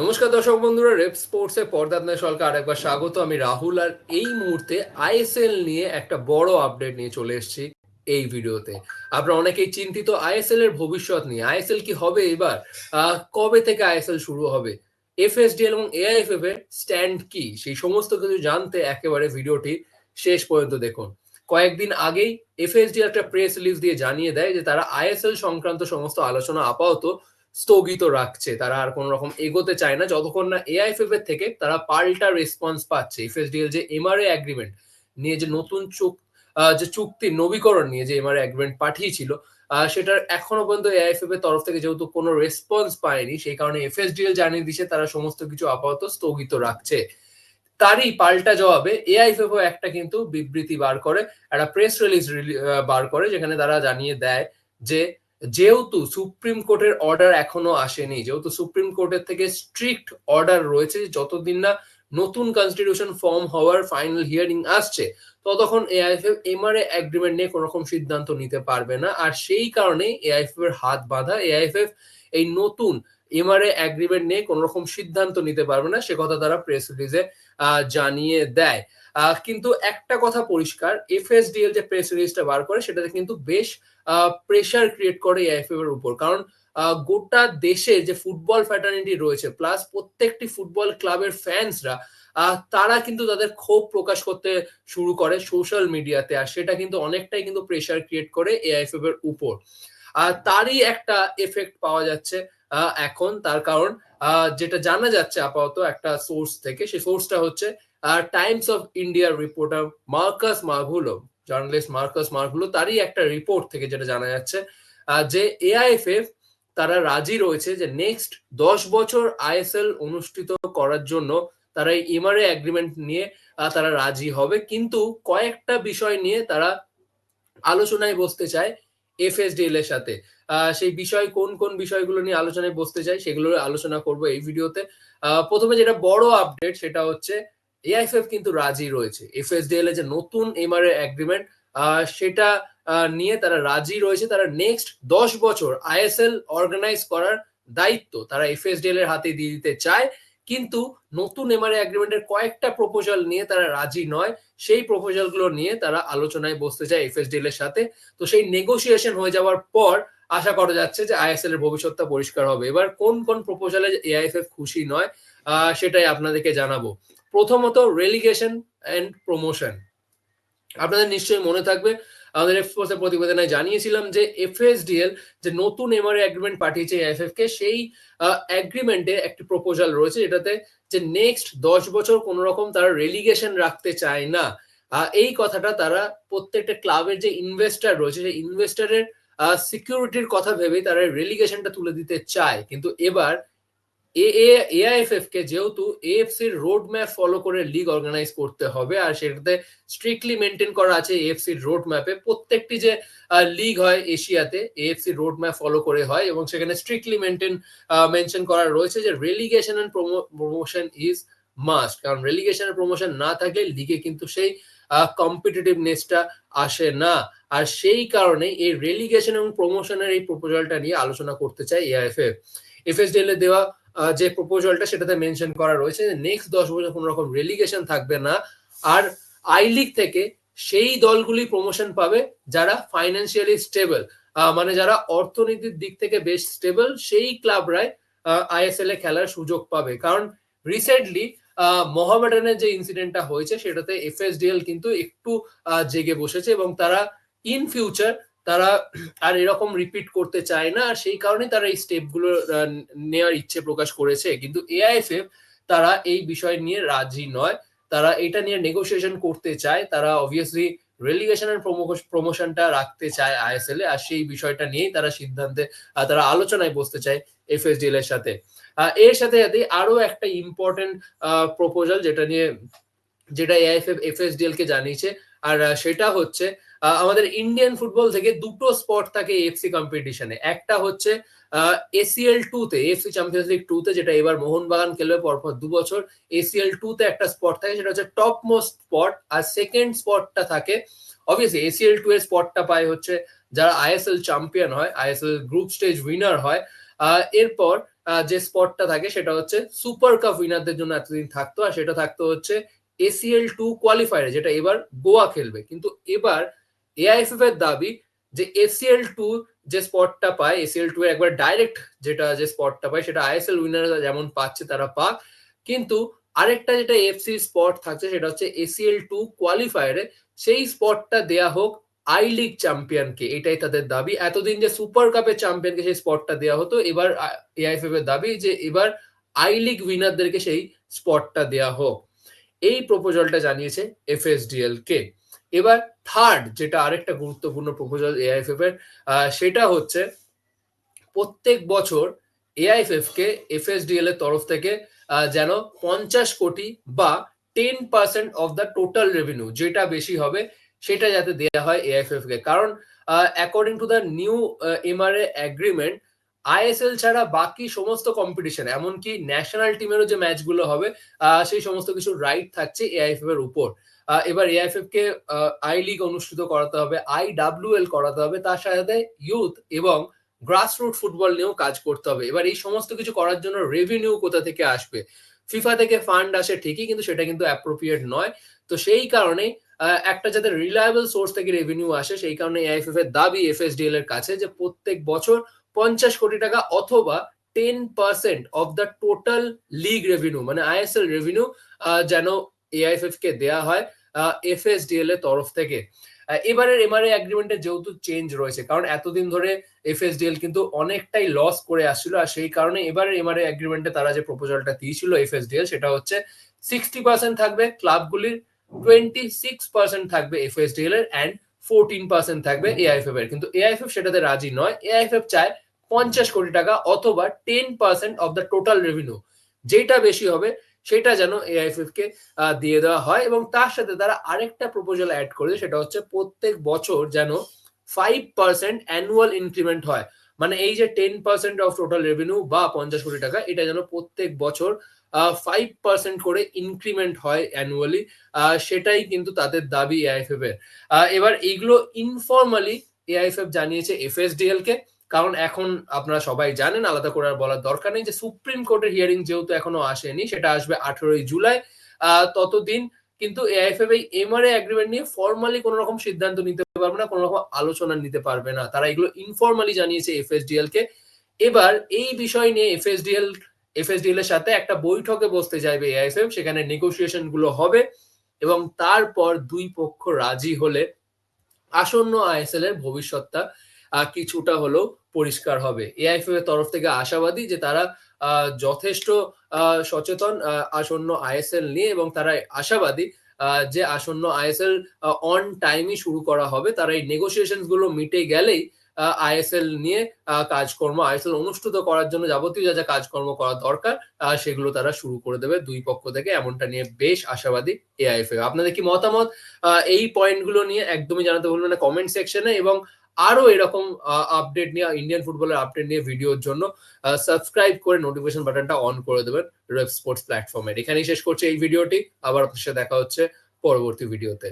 নমস্কার দর্শক বন্ধুরা, রেপ স্পোর্টসে পর্দাতনায় সলকে আরেকবার স্বাগত। আমি রাহুল আর এই মুহূর্তে আইএসএল নিয়ে একটা বড় আপডেট নিয়ে চলে এসেছি এই ভিডিওতে। আপনারা অনেকেই চিন্তিত, আইএসএল এর ভবিষ্যৎ নিয়ে, আইএসএল কি হবে এবার? কবে থেকে আইএসএল শুরু হবে? এফএসডিএল এবং এআইএফএফ এর স্ট্যান্ড কি? সেই সমস্ত কিছু জানতে একেবারে ভিডিওটি শেষ পর্যন্ত দেখুন। কয়েকদিন আগেই এফএসডি একটা প্রেস রিলিজ দিয়ে জানিয়ে দেয় যে, তারা আইএসএল সংক্রান্ত সমস্ত আলোচনা আপাতত স্থগিত রাখছে। তারা আর কোনো রকম এগোতে চায় না। যতক্ষণ না এআইএফএফ এর থেকে তারা পাল্টা রেসপন্স পাচ্ছে। এফএসডিএল যে এমআরএ অ্যাগ্রিমেন্ট নিয়ে যে নতুন চুক যে চুক্তি নবীকরণ নিয়ে যে এমআরএ অ্যাগ্রিমেন্ট পাঠিয়েছিল সেটার এখনও পর্যন্ত এআইএফএফ এর তরফ থেকে যেহেতু কোনো রেসপন্স পায়নি, সেই কারণে এফএসডিএল জানিয়ে দিচ্ছে তারা সমস্ত কিছু আপাতত স্থগিত রাখছে। তারই পাল্টা জবাবে এআইএফএফ একটা কিন্তু বিবৃতি বার করে, একটা প্রেস রিলিজ বার করে, যেখানে তারা জানিয়ে দেয় যে যেহেতু সুপ্রিম কোর্টের অর্ডার এখনও আসেনি, যেহেতু সুপ্রিম কোর্টের থেকে স্ট্রিক্ট অর্ডার রয়েছে যতদিন না নতুন কনস্টিটিউশন ফর্ম হওয়ার ফাইনাল হিয়ারিং আসছে, ততক্ষণ এআইএফএফ এমআরএ এগ্রিমেন্ট নিয়ে কোনো রকম সিদ্ধান্ত নিতে পারবে না। আর সেই কারণে এআইএফএফ এর হাত বাঁধা এআইএফএফ এই নতুন এমআরএ এগ্রিমেন্ট নিয়ে কোনো রকম সিদ্ধান্ত নিতে পারবে না, সে কথা তারা প্রেস রিলিজে জানিয়ে দেয়। কিন্তু একটা কথা পরিষ্কার এফএসডিএল যে প্রেস রিলিজটা বার করে, সেটাতে কিন্তু বেশ প্রেশার ক্রিয়েট করে এআইএফএফ এর উপর। কারণ গোটা দেশে যে ফুটবল ফ্যাটার্নিটি রয়েছে প্লাস প্রত্যেকটি ফুটবল ক্লাবের ফ্যান্সরা তারা কিন্তু তাদের ক্ষোভ প্রকাশ করতে শুরু করে সোশ্যাল মিডিয়াতে আর সেটা কিন্তু অনেকটাই কিন্তু প্রেশার ক্রিয়েট করে এআইএফএফ এর উপর। আর তারই একটা এফেক্ট পাওয়া যাচ্ছে এখন। তার কারণ যেটা জানা যাচ্ছে আপাতত একটা সোর্স থেকে, সেই সোর্সটা হচ্ছে টাইমস অফ ইন্ডিয়ার রিপোর্টার মার্কাস মার্গুলো জার্নালিস্ট মার্কাস মার্গুলো তারই একটা রিপোর্ট থেকে যেটা জানা যাচ্ছে যে এআইএফএফ তারা রাজি রয়েছে যে নেক্সট দশ বছর আইএসএল অনুষ্ঠিত করার জন্য তারা এই এমআরএ এগ্রিমেন্ট নিয়ে তারা রাজি হবে। কিন্তু কয়েকটা বিষয় নিয়ে তারা আলোচনায় বসতে চায় এফএসডিএল এর সাথে। সেই বিষয় কোন কোন বিষয়গুলো নিয়ে আলোচনায় বসতে চাই সেগুলো আলোচনা করব এই ভিডিওতে প্রথমে যেটা বড় আপডেট সেটা হচ্ছে এআইএফএফ কিন্তু রাজি রয়েছে। এফএসডিএল এর যে নতুন এমআরএ এগ্রিমেন্ট সেটা নিয়ে তারা রাজি রয়েছে। তারা নেক্সট দশ বছর আইএসএল অর্গানাইজ করার দায়িত্ব তারা এফএসডিএল এর হাতে দিয়ে দিতে চায়। কিন্তু নতুন এমআরএ এগ্রিমেন্টের কয়েকটা প্রপোজাল নিয়ে তারা রাজি নয়। সেই প্রপোজালগুলো নিয়ে তারা আলোচনায় বসতে চায় এফএসডিএল এর সাথে। তো সেই নেগোসিয়েশন হয়ে যাওয়ার পর আশা করা যাচ্ছে যে আইএসএল এর ভবিষ্যৎটা পরিষ্কার হবে। এবার কোন কোন প্রপোজালে এআইএফএফ খুশি নয় সেটাই আপনাদেরকে জানাব। প্রথমত রেলিগেশন এন্ড প্রমোশন আপনাদের নিশ্চয়ই মনে থাকবে, আমাদের এফএস এর প্রতিবেদনে জানিয়েছিলাম যে এফএসডিএল যে নতুন এমআরএ এগ্রিমেন্ট পাঠিয়েছে এফএফ কে সেই এগ্রিমেন্টে একটি প্রপোজাল রয়েছে যেটাতে যে নেক্সট দশ বছর কোন রকম তারা রেলিগেশন রাখতে চায় না। এই কথাটা তারা প্রত্যেকটা ক্লাবের যে ইনভেস্টার রয়েছে, সেই ইনভেস্টারের সিকিউরিটির কথা ভেবেই তারা রেলিগেশনটা তুলে দিতে চায়। কিন্তু এবার এআইএফএফ কে যেহেতু এএফসির রোড ম্যাপ ফলো করে লিগ অর্গানাইজ করতে হবে, আর সেটাতে স্ট্রিক্টলি মেনটেন করা আছে এএফসির রোড ম্যাপে প্রত্যেকটি যে লিগ হয় এশিয়াতে, এএফসি রোড ম্যাপ ফলো করে হয় এবং সেখানে স্ট্রিক্টলি মেনটেন মেনশন করা রয়েছে যে relegation and promotion is must কারণ রেলিগেশন এর প্রমোশন না থাকলে লিগে কিন্তু সেই কম্পিটিটিভনেসটা আসে না। আর সেই কারণে এই রেলিগেশন এবং প্রমোশনের এই প্রপোজালটা নিয়ে আলোচনা করতে চায় এআইএফএফ এফএসডিএল এর দেওয়া যে প্রপোজালটা সেটাতে মেনশন করা রয়েছে নেক্সট দশ বছর কোনো রকম রেলিগেশন থাকবে না। আর আই লিগ থেকে সেই দলগুলি প্রমোশন পাবে যারা ফাইন্যান্সিয়ালি স্টেবল মানে যারা অর্থনীতির দিক থেকে বেশ স্টেবল সেই ক্লাবরাই আইএসএল এ খেলার সুযোগ পাবে। কারণ রিসেন্টলি মোহামেডানের যে ইনসিডেন্টটা হয়েছে, সেটাতে এফএসডিএল কিন্তু একটু জেগে বসেছে এবং তারা ইন ফিউচার তারা আর এরকম রিপিট করতে চায় না সেই কারণে তারা এই স্টেপগুলো নেওয়ার ইচ্ছে প্রকাশ করেছে। কিন্তু এআইএফএফ তারা এই বিষয় নিয়ে রাজি নয়। তারা এটা নিয়ে নেগোসিয়েশন করতে চায়। তারা অবভিয়াসলি রেলিগেশনের প্রমোশনটা রাখতে চায় আইএসএল এ আর সেই বিষয়টা নিয়েই তারা সিদ্ধান্তে তারা আলোচনায় বসতে চায় এফএসডিএল এর সাথে। এর সাথে সাথে আরও একটা ইম্পর্টেন্ট প্রপোজাল যেটা নিয়ে, যেটা এআইএফএফ এফএসডিএল কে জানিয়েছে, আর সেটা হচ্ছে আমাদের ইন্ডিয়ান ফুটবল থেকে দুটো স্পট থাকে এফসি কম্পিটিশনে একটা হচ্ছে এসিএল টু তে এফসি চ্যাম্পিয়ন্স লিগ টু তে, যেটা এবার মোহনবাগান খেলবে পরপর দু বছর এসিএল টু তে একটা স্পট থাকে, সেটা হচ্ছে টপ মোস্ট স্পট আর সেকেন্ড স্পটটা থাকে অবভিয়াসলি এসিএল টু এর স্পটটা পায় হচ্ছে যারা আইএসএল চ্যাম্পিয়ন হয় আইএসএল গ্রুপ স্টেজ উইনার হয় এরপর যে স্পটটা থাকে সেটা হচ্ছে সুপার কাপ উইনারদের জন্য এতদিন থাকতো, আর সেটা থাকতো হচ্ছে এসিএল টু কোয়ালিফায়ারে যেটা এবার গোয়া খেলবে। কিন্তু এবার এআইএফএফ এর দাবি যে এসিএল টু যে স্পটটা পায় এসিএল টু এর একবার ডাইরেক্ট যেটা যে স্পটটা পায়, সেটা আইএসএল উইনাররা যেমন পাচ্ছে তারা পাক। কিন্তু আরেকটা যেটা এফসি স্পট থাকছে, সেটা হচ্ছে এসিএল টু কোয়ালিফায়ারে সেই স্পটটা দেয়া হোক আই লিগ চ্যাম্পিয়নকে এটাই তাদের দাবি। এতদিন যে সুপার কাপের চ্যাম্পিয়নকে সেই স্পটটা দেওয়া হতো, এবার এআইএফএফ এর দাবি যে এবার আই লিগ উইনারদেরকে সেই স্পটটা দেয়া হোক। এই প্রপোজালটা জানিয়েছে এফএসডিএল কে। এবার থার্ড যেটা আরেকটা গুরুত্বপূর্ণ প্রপোজাল এআইএফএফ এর সেটা হচ্ছে প্রত্যেক বছর এআইএফএফ কে এফএসডিএল এর তরফ থেকে যেন পঞ্চাশ কোটি বা ten percent of the total revenue যেটা বেশি হবে সেটা যাতে দেওয়া হয় এআইএফএফ কে। কারণ according to the new MRA agreement ISL ছাড়া বাকি সমস্ত কম্পিটিশন এমনকি ন্যাশনাল টিমেরও যে ম্যাচগুলো হবে সেই সমস্ত কিছু রাইট থাকছে এআইএফএফ এর উপর। এবার এআইএফএফ কে আই লিগ অনুষ্ঠিত করাতে হবে আই ডাব্লিউএল করাতে হবে, তার সাথে ইউথ এবং গ্রাসরুট ফুটবল নিয়েও কাজ করতে হবে। এবার এই সমস্ত কিছু করার জন্য রেভিনিউ কোথা থেকে আসবে? ফিফা থেকে ফান্ড আসে ঠিকই, কিন্তু সেটা কিন্তু অ্যাপ্রোপ্রিয়েট নয়। তো সেই কারণে একটা যাতে রিলায়েবল সোর্স থেকে রেভিনিউ আসে, সেই কারণে এআইএফএফ এর দাবি এফএসডিএল এর কাছে যে প্রত্যেক বছর পঞ্চাশ কোটি টাকা অথবা ten percent of the total league revenue মানে আইএসএল রেভিনিউ যেন এআইএফএফ কে দেয়া হয় এফএসডিএল এর তরফ থেকে। এবারের এমআরএ অ্যাগ্রিমেন্টে যেহেতু চেঞ্জ রয়েছে, কারণ এতদিন ধরে এফএসডিএল কিন্তু অনেকটাই লস করে আসছিল, আর সেই কারণে এবারের এমআরএ অ্যাগ্রিমেন্টে তারা যে প্রপোজালটা দিয়েছিল এফএসডিএল সেটা হচ্ছে সিক্সটি পার্সেন্ট থাকবে ক্লাবগুলির টোয়েন্টি সিক্স পার্সেন্ট থাকবে এফএসডিএল এর অ্যান্ড ফোরটিন পার্সেন্ট থাকবে এআইএফএফ এর কিন্তু এআইএফএফ সেটাতে রাজি নয়। এআইএফএফ চায় পঞ্চাশ কোটি টাকা অথবা ten percent of the total revenue যেটা বেশি হবে, সেটা যেন এআইএফএফ কে দিয়ে দেওয়া হয় এবং তার সাথে তারা আরেকটা প্রপোজাল অ্যাড করে সেটা হচ্ছে প্রত্যেক বছর যেন ফাইভ পার্সেন্ট অ্যানুয়াল ইনক্রিমেন্ট হয়। মানে এই যে ten percent of total revenue বা পঞ্চাশ কোটি টাকা, এটা যেন প্রত্যেক বছর ফাইভ পার্সেন্ট করে ইনক্রিমেন্ট হয় অ্যানুয়ালি সেটাই কিন্তু তাদের দাবি এআইএফএফ এর। এবার এইগুলো ইনফর্মালি এআইএফএফ জানিয়েছে এফএসডিএল কে। কারণ এখন আপনারা সবাই জানেন, আলাদা করে আর বলার দরকার নেই যে সুপ্রিম কোর্টের হিয়ারিং যেহেতু এখনও আসেনি, সেটা আসবে আঠেরোই জুলাই। ততদিন কিন্তু এআইএফএফ এই এমআরএ এগ্রিমেন্ট নিয়ে ফর্মালি কোনো রকম সিদ্ধান্ত নিতে পারবে না, কোনো রকম আলোচনা নিতে পারবে না। তারা এগুলো ইনফর্মালি জানিয়েছে এফএসডিএল কে। এবার এই বিষয় নিয়ে এফএসডিএল এফএসডিএল এর সাথে একটা বৈঠকে বসতে চাইবে এআইএফএফ সেখানে নেগোসিয়েশনগুলো হবে এবং তারপর দুই পক্ষ রাজি হলে আসন্ন আইএসএল এর ভবিষ্যৎটা কিছুটা হলেও পরিষ্কার হবে। এআইএফএফ এর তরফ থেকে আশাবাদী যে তারা যথেষ্ট সচেতন আসন্ন আইএসএল নিয়ে এবং তারা আশাবাদী যে আসন্ন আইএসএল অন টাইমই শুরু করা হবে। তারা এই নেগোসিয়েশনগুলো মিটে গেলেই আইএসএল নিয়ে কাজকর্ম, আইএসএল অনুষ্ঠিত করার জন্য যাবতীয় যা যা কাজকর্ম করা দরকার সেগুলো তারা শুরু করে দেবে দুই পক্ষ থেকে। এমনটা নিয়ে বেশ আশাবাদী এআইএফএ আপনাদের কি মতামত এই পয়েন্টগুলো নিয়ে একদমই জানাতে ভুলবেন না কমেন্ট সেকশনে এবং আরও এরকম আপডেট নিয়ে ইন্ডিয়ান ফুটবলের আপডেট নিয়ে ভিডিওর জন্য সাবস্ক্রাইব করে নোটিফিকেশন বাটনটা অন করে দেবেন রেব স্পোর্টস প্ল্যাটফর্মের এখানেই শেষ করছে এই ভিডিওটি আবার আপনার সাথে দেখা হচ্ছে পরবর্তী ভিডিওতে